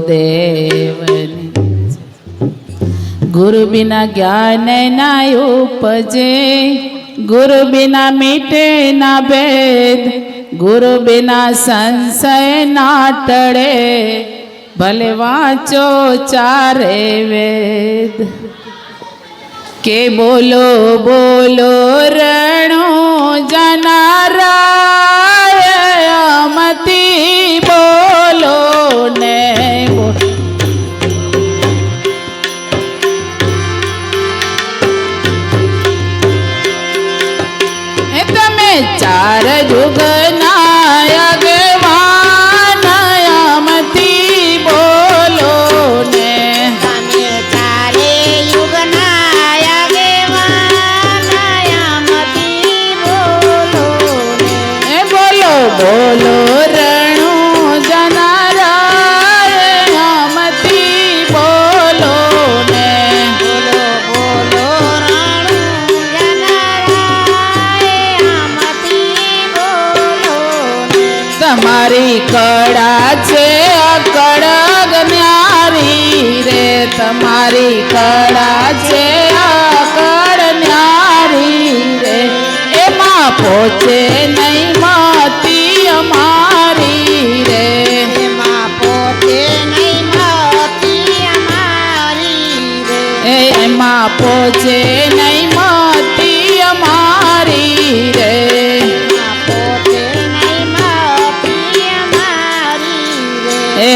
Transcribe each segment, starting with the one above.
દેવની. ગુરુ બિના જ્ઞાન ના ઉપજે, ગુરુ બિના મીટે ના ભેદ, ગુરુ બિના સંશય ના ટળે, ભલે વાંચો ચારે વેદ. કે બોલો બોલો રણો चार जुगना તમારી કળા છે અકળગ ન્યારી રે. તમારી કળા છે અકળ ન્યારી રે. એમાં પહોંચે નહીં મતી અમારી રે. એમાં પહોંચે નહીં મતી અમારી રે. એમાં પહોંચે નહીં મતી અમારી રે. પહોંચે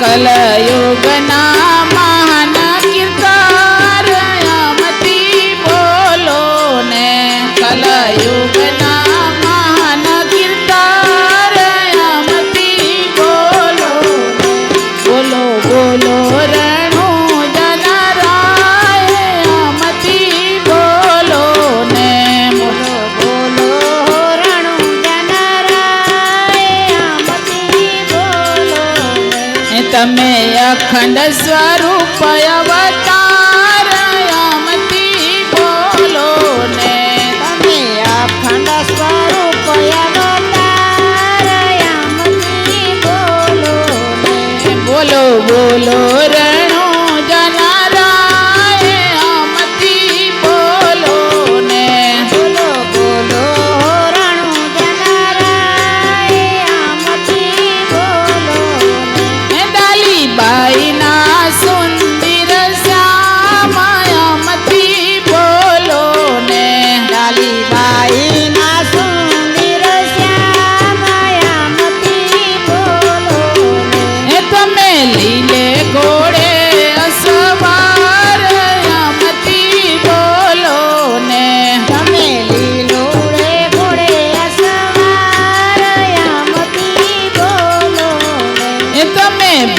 કલયુગના તમે અખંડ સ્વરૂપ અવતાર અમતી બોલો ને. તમે અખંડ સ્વરૂપ અવતાર અમતી બોલો બોલો બોલો રે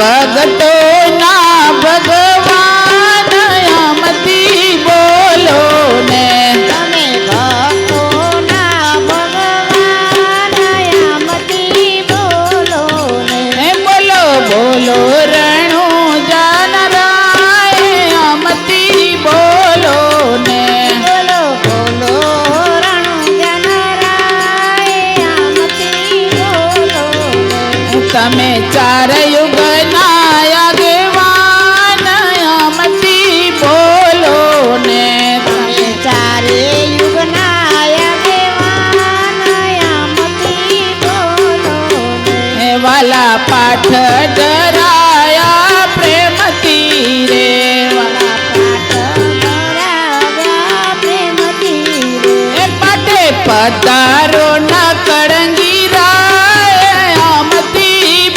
பகட்டோ நான் પાઠ ધરાયા પ્રેમથી રે પાટે પધારો ન કળંગી રાય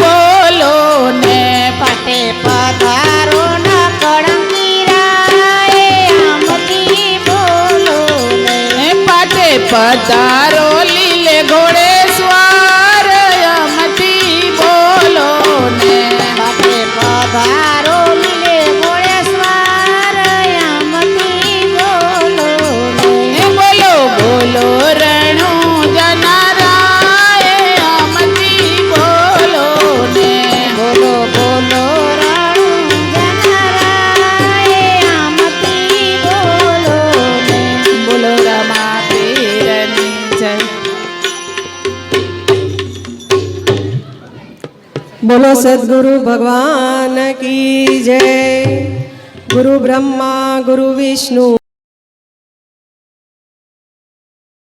બોલો ને પાટે પધારો ન કળંકી રાય બોલો ને. પાટે પધારો લીલે ઘોડે બોલો સદગુરુ ભગવાન કી જય. ગુરુ બ્રહ્મા ગુરુ વિષ્ણુ